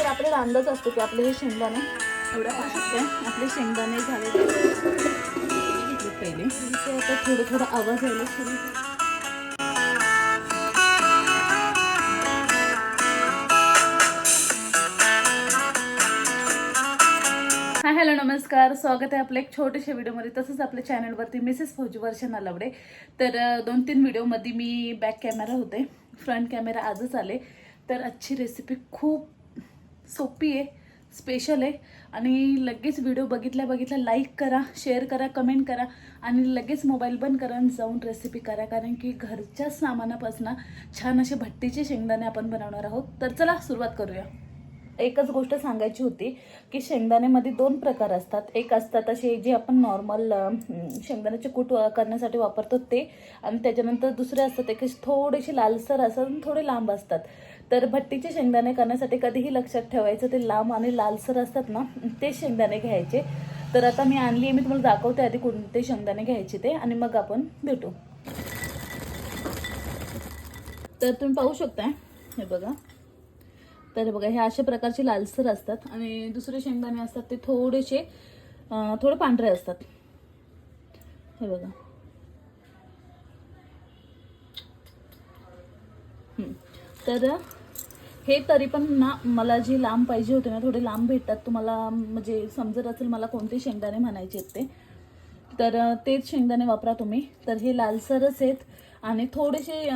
तर आपल्याला अंदाज असतो की आपले हे शेंगदाणे. एवढ्या पाहू शकते. आपले शेंगदाणे झालेले पहिले ते आता थोडं थोडं आवाज यायला सुरू हाय हॅलो नमस्कार. स्वागत आहे आपल्या एक छोट्याशा व्हिडिओमध्ये. तसंच आपल्या चॅनलवरती मिसेस फौजी वर्षन लवडे. तर दोन तीन व्हिडिओमध्ये मी बॅक कॅमेरा होते. फ्रंट कॅमेरा आजच आले. तर आजची रेसिपी खूप सोपी आहे स्पेशल आहे. आणि लगेच व्हिडिओ बघितल्या बघितल्या लाईक करा शेअर करा कमेंट करा. आणि लगेच मोबाईल बंद करा आणि जाऊन रेसिपी करा. कारण की घरच्याच सामानापासून छान असे भट्टीचे शेंगदाणे आपण बनवणार आहोत. तर चला सुरुवात करूया. एकच गोष्ट सांगायची होती की शेंगदाण्यामध्ये दोन प्रकार असतात. एक असतात असे जे आपण नॉर्मल शेंगदाण्याचे कूट करण्यासाठी वापरतो ते. आणि त्याच्यानंतर दुसरे असतात ते थोडेसे लालसर असतात आणि थोडे लांब असतात. तर भट्टीचे शेंगदाणे करण्यासाठी कधीही लक्षात ठेवायचं ते लांब आणि लालसर असतात ना ते शेंगदाणे घ्यायचे. तर आता मी आणली आहे मी तुम्हाला दाखवते आधी कोणते शेंगदाणे घ्यायचे ते आणि मग आपण भेटू. तर तुम्ही पाहू शकता हे बघा. तर हे बघा हे अशा प्रकारचे लालसर असतात आणि दुसरे शेंगदाणे असतात ते थोडेसे थोडे पांढरे असतात. हे बघा. तर हे तरी पण ना मला जे लांब पाहिजे होते ना थोडे लांब भेटतात. तुम्हाला म्हणजे समजत असेल मला कोणते शेंगदाणे म्हणायचे आहेत ते. तर तेच शेंगदाणे वापरा तुम्ही. तर हे लालसरच आहेत आणि थोडेसे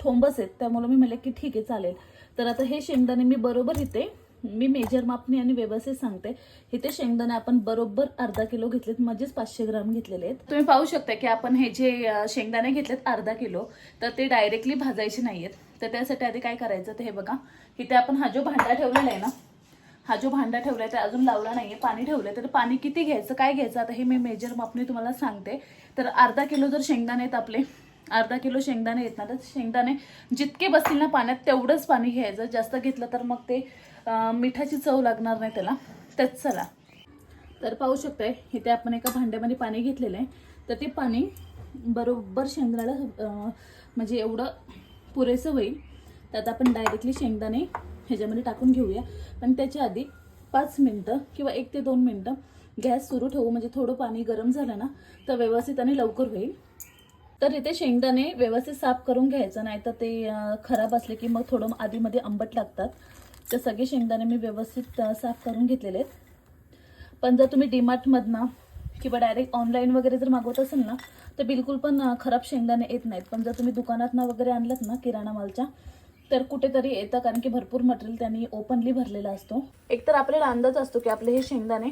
ठोंबस आहेत. त्यामुळे मी म्हटलं की ठीक आहे चालेल. तर आता हे शेंगदाणे मी बरोबर इथे मी मेजर मापनी आणि व्यवस्थित सांगते. इथे शेंगदाणे आपण बरोबर अर्धा किलो घेतलेत. म्हणजेच पाचशे ग्राम घेतलेले आहेत. तुम्ही पाहू शकता की आपण हे जे शेंगदाणे घेतलेत अर्धा किलो तर ते डायरेक्टली भाजायचे नाही आहेत तर त्यासाठी आधी काय करायचं ते हे बघा. इथे आपण हा जो भांडा ठेवलेला आहे ना हा जो भांडा ठेवलाय ते अजून लावला नाहीये पाणी ठेवलंय. तर पाणी किती घ्यायचं काय घ्यायचं? आता हे मी मेजर मापने तुम्हाला सांगते. तर अर्धा किलो जर शेंगदाणे आहेत आपले अर्धा किलो शेंगदाणे येत ना तर शेंगदाणे जितके बसतील ना पाण्यात तेवढंच पाणी घ्यायचं. जास्त घेतलं तर मग ते मिठाची चव लागणार नाही त्याला. त्याच चला. तर पाहू शकताय इथे आपण एका भांड्यामध्ये पाणी घेतलेलं आहे. तर ते पाणी बरोबर शेंगदाण्याला म्हणजे एवढं पुरेसं होईल. त्यात आपण डायरेक्टली शेंगदाणे ह्याच्यामध्ये टाकून घेऊया. पण त्याच्या आधी पाच मिनटं किंवा एक ते दोन मिनटं गॅस सुरू ठेवू. म्हणजे थोडं पाणी गरम झालं ना तर व्यवस्थित आणि लवकर होईल. तर इथे शेंगदाणे व्यवस्थित साफ करून घ्यायचं नाही तर ते खराब असले की मग थोडं आधीमध्ये आंबट लागतात. तर सगळे शेंगदाणे मी व्यवस्थित साफ करून घेतलेले आहेत. पण जर तुम्ही डीमार्टमधनं किंवा डायरेक्ट ऑनलाईन वगैरे जर मागवत असेल ना तर बिलकुल पण खराब शेंगदाणे येत नाहीत. पण जर तुम्ही दुकानातनं वगैरे आणलात ना किराणा मालच्या तर कुठेतरी येतं. कारण की भरपूर मटेरियल त्यांनी ओपनली भरलेला असतो. एक तर आपल्याला अंदाज असतो की आपले हे शेंगदाणे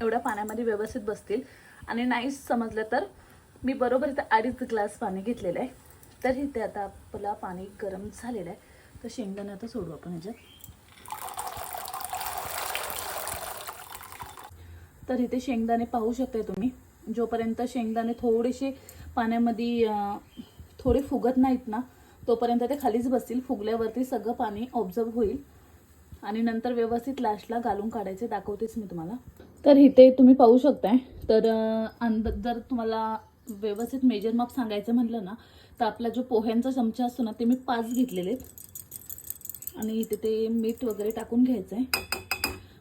एवढ्या पाण्यामध्ये व्यवस्थित बसतील. आणि नाही समजलं तर मी बरोबर इथं अडीच ग्लास पाणी घेतलेलं आहे. तर इथे आता आपला पाणी गरम झालेलं आहे. तर शेंगदाणे आता सोडू आपण ह्याच्यात. तर इथे शेंगदाणे पाहू शकताय तुम्ही. जोपर्यंत शेंगदाणे थोडेसे पाण्यामध्ये थोडे फुगत नाहीत ना तोपर्यंत ते खालीच बसतील. फुगल्यावरती सगळं पाणी ऑब्झर्व होईल. आणि नंतर व्यवस्थित लास्टला घालून काढायचे दाखवतेच मी तुम्हाला. तर इथे तुम्ही पाहू शकताय. तर अंद जर तुम्हाला व्यवस्थित मेजर माप सांगायचं म्हटलं ना तर आपला जो पोह्यांचा चमचा असतो ना ते मी पाच घेतलेले आहेत. आणि इथे ते मीठ वगैरे टाकून घ्यायचं आहे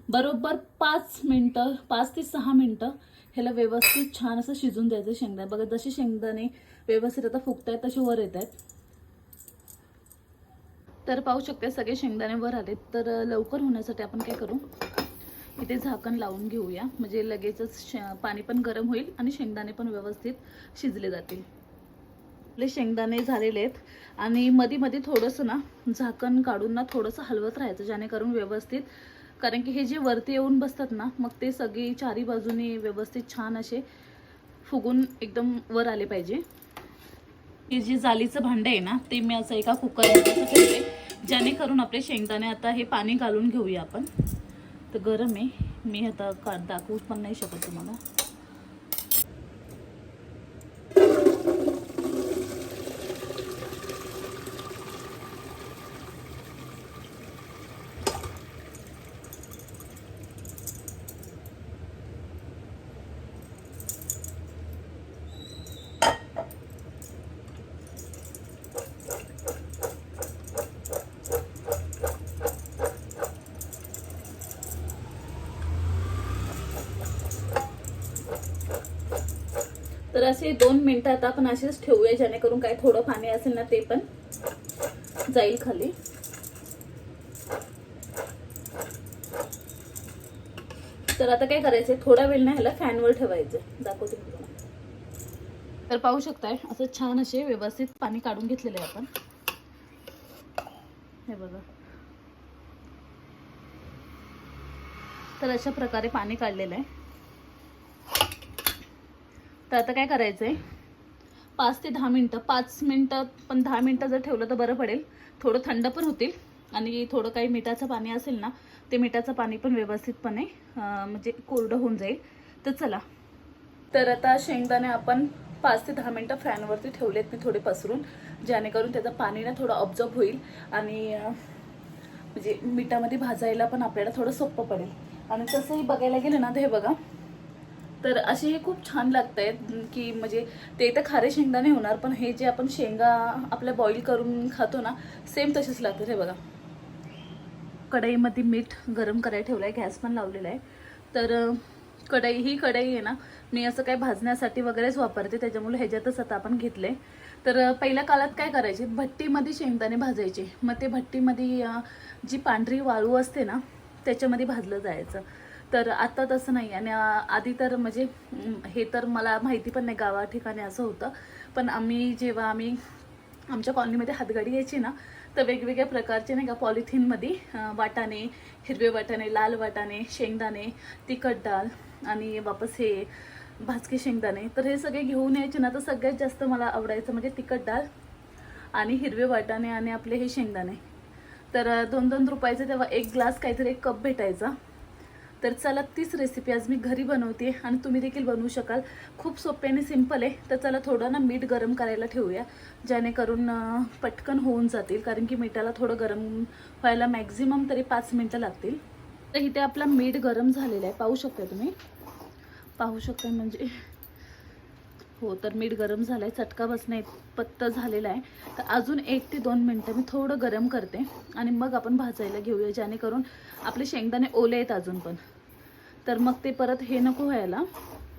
बरोबर पाच मिनटं पाच ते सहा मिनटं ह्याला व्यवस्थित छान असं शिजून द्यायचं शेंगदाणे. बघा जसे शेंगदाणे व्यवस्थित आता फुगत आहेत तसे वर येत आहेत तर पाहू शकते सगळे शेंगदाणे वर आलेत. तर लवकर होण्यासाठी आपण काय करू? इथे झाकण लावून घेऊया. म्हणजे लगेचच पाणी पण गरम होईल आणि शेंगदाणे पण व्यवस्थित शिजले जातील. आपले शेंगदाणे झालेले आहेत. आणि मध्ये मध्ये थोडंसं ना झाकण काढून ना थोडंसं हलवत राहायचं जेणेकरून व्यवस्थित कारण की हे जे वरती येऊन बसतात ना मग ते सगळे चारी बाजूने व्यवस्थित छान असे फुगून एकदम वर आले पाहिजे. हे जे जालीचं भांडं आहे ना ते मी असं एका कुकरमध्ये ठेवते ठेवले जेणेकरून आपले शेंगदाणे आता हे पाणी घालून घेऊया आपण. तर गरम आहे. मी आता का दाखवू पण नाही शकत तुम्हाला. तर असे दोन मिनटं आता आपण असेच ठेवूया जेणेकरून काय थोडं पाणी असेल ना ते पण जाईल खाली. तर आता काय करायचंय? थोडा वेळ ना ह्याला फॅनवर ठेवायचं. दाखवते मी तुम्हाला. तर पाहू शकताय असं छान असे व्यवस्थित पाणी काढून घेतलेले आहे आपण. हे बघा. तर अशा प्रकारे पाणी काढलेलं आहे. तर आता काय करायचं आहे पाच ते दहा मिनटं पाच मिनटं पण दहा मिनटं जर ठेवलं तर बरं पडेल. थोडं थंड पण होतील आणि थोडं काही मिठाचं पाणी असेल ना ते मिठाचं पाणी पण व्यवस्थितपणे म्हणजे कोरडं होऊन जाईल. तर चला. तर आता शेंगदाणे आपण पाच ते दहा मिनटं फॅनवरती ठेवलेत मी थोडे पसरून जेणेकरून त्याचं पाणी ना थोडं ऑब्झर्व होईल आणि म्हणजे मिठामध्ये भाजायला पण आपल्याला थोडं सोपं पडेल. आणि तसंही बघायला गेलं ना तर हे बघा तर असे हे खूप छान लागत आहेत की म्हणजे ते तर खारे शेंगदाणे होणार पण हे जे आपण शेंगा आपल्या बॉईल करून खातो ना सेम तसेच लागतात हे बघा. कढईमध्ये मीठ गरम करायला ठेवलं आहे गॅस पण लावलेला आहे. तर कढई ही कढई आहे ना मी असं काय भाजण्यासाठी वगैरेच वापरते त्याच्यामुळे ह्याच्यातच आता आपण घेतले तर पहिल्या काळात काय करायचे भट्टीमध्ये शेंगदाणे भाजायचे. मग ते भट्टीमध्ये जी पांढरी वाळू असते ना त्याच्यामध्ये भाजलं जायचं. तर आता तसं नाही आणि आधी तर म्हणजे हे तर मला माहिती पण नाही गावा ठिकाणी असं होतं. पण आम्ही जेव्हा आम्ही आमच्या कॉलनीमध्ये हातगाडी यायची ना तर वेगवेगळ्या प्रकारचे नाही का पॉलिथिनमध्ये वाटाणे हिरवे वाटाणे लाल वाटाणे शेंगदाणे तिखट डाळ आणि वापस हे भाजके शेंगदाणे तर हे सगळे घेऊन यायचे ना तर सगळ्यात जास्त मला आवडायचं म्हणजे तिखट डाळ आणि हिरवे वाटाणे आणि आपले हे शेंगदाणे. तर दोन दोन रुपयाचे तेव्हा एक ग्लास काहीतरी एक कप भेटायचा. तर चला तीच रेसिपी आज मी घरी बनवते आणि तुम्ही देखील बनवू शकाल. खूप सोपे आणि सिंपल आहे. तर चला थोडं ना मीठ गरम करायला ठेवूया जेणेकरून पटकन होऊन जातील. कारण की मिठाला थोडं गरम व्हायला मॅक्झिमम तरी पाच मिनटं लागतील. तर इथे आपला मीठ गरम झालेला आहे. पाहू शकता तुम्ही? पाहू शकता म्हणजे हो तर मीठ गरम झालं आहे चटका बसणे पत्त झालेला आहे. तर अजून एक ते दोन मिनटं मी थोडं गरम करते आणि मग आपण भाजायला घेऊया जेणेकरून आपले शेंगदाणे ओले आहेत अजून पण. तर मग ते परत हे नको व्हायला.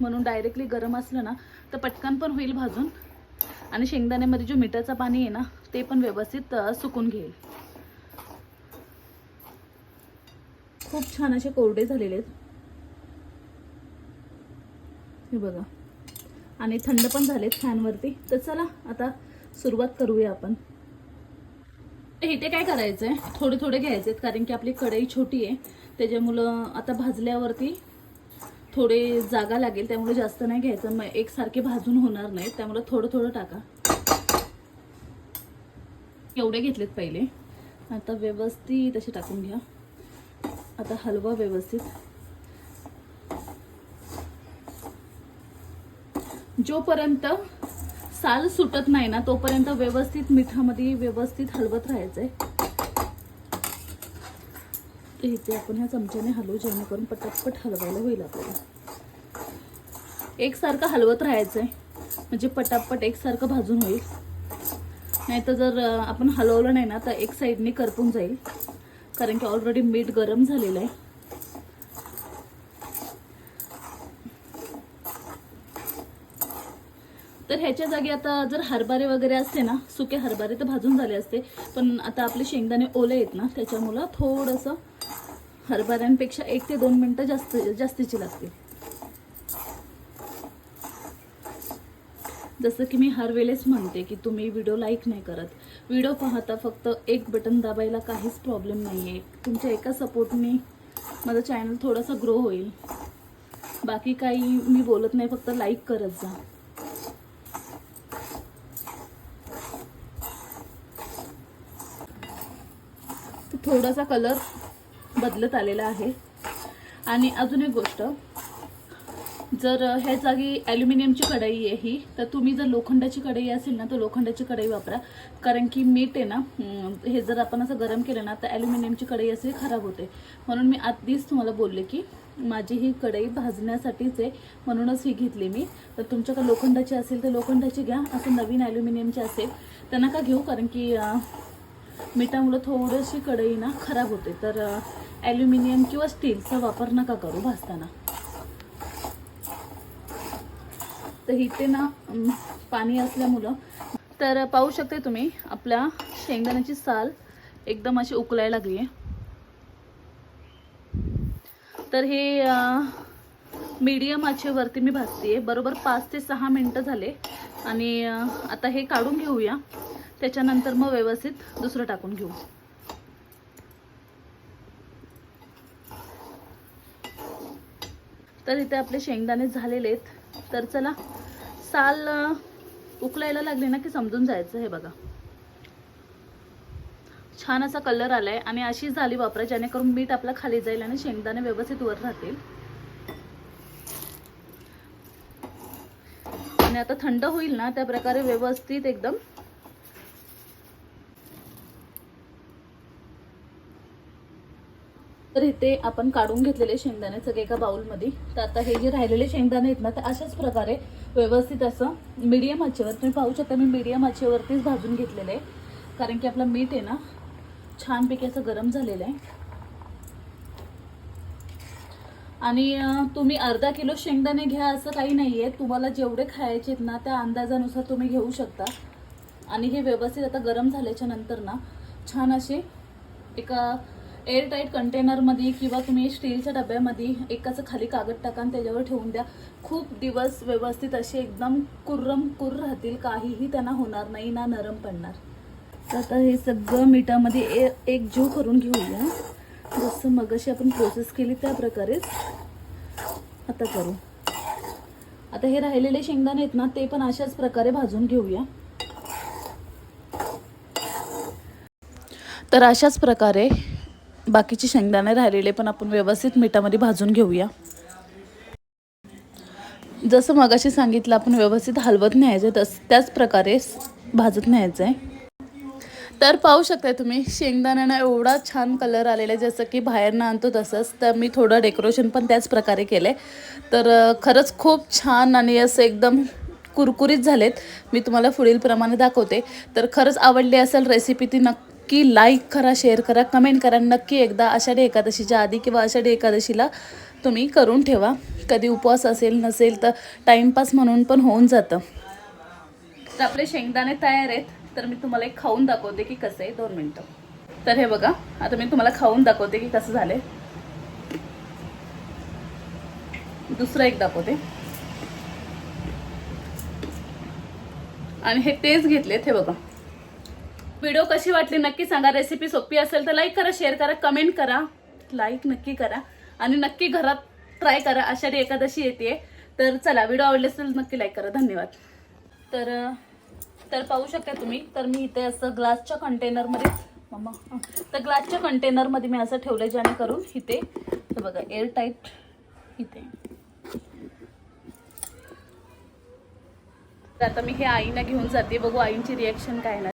म्हणून डायरेक्टली गरम असलं ना तर पटकन पण होईल भाजून. आणि शेंगदाण्यामध्ये जो मिठाचं पाणी आहे ना ते पण व्यवस्थित सुकून घेईल. खूप छान असे कोरडे झालेले आहेत. हे बघा. आणि थंड पण झालेत फॅनवरती. तर चला आता सुरुवात करूया आपण. इथे काय करायचंय? थोडे थोडे घ्यायचे कारण की आपली कढई छोटी आहे. त्याच्यामुळं आता भाजल्यावरती थोडे जागा लागेल त्यामुळे जास्त नाही घ्यायचं. मग एकसारखे भाजून होणार नाही त्यामुळे थोडं थोडं टाका. एवढे घेतलेत पहिले. आता व्यवस्थित असे टाकून घ्या. आता हलवा व्यवस्थित. जोपर्यंत साल सुटत नाही ना तोपर्यंत व्यवस्थित मिठामध्ये व्यवस्थित हलवत राहायचं आहे इथे आपण ह्या चमच्याने हलवू जेणेकरून पटापट हलवायला होईल आपल्याला. एकसारखं हलवत राहायचं आहे म्हणजे पटापट एकसारखं भाजून होईल. नाहीतर जर आपण हलवलं नाही ना तर एक साईडने करपून जाईल. कारण की ऑलरेडी मीठ गरम झालेलं आहे. तर ह्याच्या जागी आता जर हरभरे वगैरे असते ना सुके हरभरे तर भाजून झाले असते. पण आता आपले शेंगदाणे ओले आहेत ना त्याच्यामुळं थोडंसं हरभऱ्यांपेक्षा एक ते दोन मिनटं जास्त जास्तीची लागतील जसं की मी हर वेळेस म्हणते की तुम्ही व्हिडिओ लाईक नाही करत. व्हिडिओ पाहता फक्त एक बटन दाबायला काहीच प्रॉब्लेम नाही आहे तुमच्या एका सपोर्टने माझं चॅनल थोडासा ग्रो होईल. बाकी काही मी बोलत नाही फक्त लाईक करत जा. थोडासा कलर बदलत आलेला आहे. आणि अजून एक गोष्ट जर ह्या जागी ॲल्युमिनियमची कढई आहे ही तर तुम्ही जर लोखंडाची कढई असेल ना तर लोखंडाची कढई वापरा. कारण की मीठ आहे ना हे जर आपण असं गरम केलं ना तर ॲल्युमिनियमची कढई असे खराब होते. म्हणून मी आधीच तुम्हाला बोलले की माझी ही कढई भाजण्यासाठीच आहे म्हणूनच ही घेतली मी. तर तुमच्याकडे लोखंडाची असेल तर लोखंडाची घ्या असं नवीन ॲल्युमिनियमची असेल तर नका घेऊ? कारण की मिठामुळं थोडीशी कढई ना खराब होते. तर ॲल्युमिनियम किंवा स्टीलचा वापर नका करू भाजताना. तर इथे ना पाणी असल्यामुळं. तर पाहू शकते तुम्ही आपल्या शेंगदाण्याची साल एकदम अशी उकलायला लागली आहे तर हे मीडियम आचेवरती मी भाजते बरोबर पाच ते सहा मिनटं झाले. आणि आता हे काढून घेऊया. त्याच्यानंतर मग व्यवस्थित दुसरं टाकून घेऊ. तर इथे आपले शेंगदाणे झालेले आहेत. तर चला साल उकलायला लागली ना की समजून जायचं हे बघा. छान असा कलर आलाय आणि अशी झाली वापरा जेणेकरून मीठ आपला खाली जाईल आणि शेंगदाणे व्यवस्थित वर राहतील. आणि आता थंड होईल ना त्या प्रकारे व्यवस्थित एकदम तर इथे आपण काढून घेतलेले शेंगदाणे सगळे एका बाउलमध्ये. तर आता हे जे राहिलेले शेंगदाणे आहेत ना ते अशाच प्रकारे व्यवस्थित असं मीडियम आचेवर तुम्ही पाहू शकता मी मीडियम आचेवरतीच भाजून घेतलेलं आहे. कारण की आपलं मीठ आहे ना छानपैकी असं गरम झालेलं आहे. आणि तुम्ही अर्धा किलो शेंगदाणे घ्या असं काही नाही आहे तुम्हाला जेवढे खायचे आहेत ना त्या अंदाजानुसार तुम्ही घेऊ शकता. आणि हे व्यवस्थित आता गरम झाल्याच्यानंतर ना छान असे एका एअरटाईट कंटेनरमध्ये किंवा तुम्ही स्टीलच्या डब्यामध्ये एकाचं खाली कागद टाका आणि त्याच्यावर ठेवून द्या. खूप दिवस व्यवस्थित असे एकदम कुर्रम कुर राहतील. काहीही त्यांना होणार नाही ना नरम पडणार. तर आता हे सगळं मिठामध्ये ए एक जीव करून घेऊया. जसं मगाशी आपण प्रोसेस केली त्या प्रकारेच. आता करू. आता हे राहिलेले शेंगदाणे आहेत ना ते पण अशाच प्रकारे भाजून घेऊया. तर अशाच प्रकारे बाकीचे शेंगदाणे राहिलेले पण आपण व्यवस्थित मिठामध्ये भाजून घेऊया. जसं मगाशी सांगितलं आपण व्यवस्थित हलवत न्यायचं तस त्याच प्रकारे भाजत न्यायचं आहे तर पाहू शकता तुम्ही शेंगदाण्यांना एवढा छान कलर आलेला आहे जसं की बाहेरनं आणतो तसंच तर मी थोडं डेकोरेशन पण त्याच प्रकारे केलं आहे तर खरंच खूप छान आणि असं एकदम कुरकुरीत झालेत. मी तुम्हाला पुढील प्रमाणे दाखवते. तर खरंच आवडली असेल रेसिपी ती नक्की लाईक करा शेअर करा कमेंट करा. नक्की एकदा आषाढी एकादशीच्या आधी किंवा आषाढी एकादशीला तुम्ही करून ठेवा. कधी उपवास असेल नसेल तर टाईमपास म्हणून पण होऊन जातं. तर आपले शेंगदाणे तयार आहेत. तर मी तुम्हाला एक खाऊन दाखवते की कसं आहे. दोन मिनटं. तर हे बघा आता मी तुम्हाला खाऊन दाखवते की कसं झालं दुसरं एक दाखवते. आणि हे तेच घेतलेत हे बघा. व्हिडिओ कशी वाटली नक्की सांगा. रेसिपी सोपी असेल तर लाईक करा शेअर करा कमेंट करा. लाईक नक्की करा. आणि नक्की घरात ट्राय करा. आषाढी एकादशी येते. तर चला व्हिडिओ आवडले असेल नक्की लाईक करा. धन्यवाद. तर तर पाहू शकता तुम्ही. तर मी इथे असं ग्लासच्या कंटेनरमध्ये मम्मा तर ग्लासच्या कंटेनरमध्ये मी असं ठेवलं जेणेकरून इथे तर बघा एअर टाईट इथे. तर आता मी हे आईला घेऊन जाते. बघू आईंची रिॲक्शन काय ना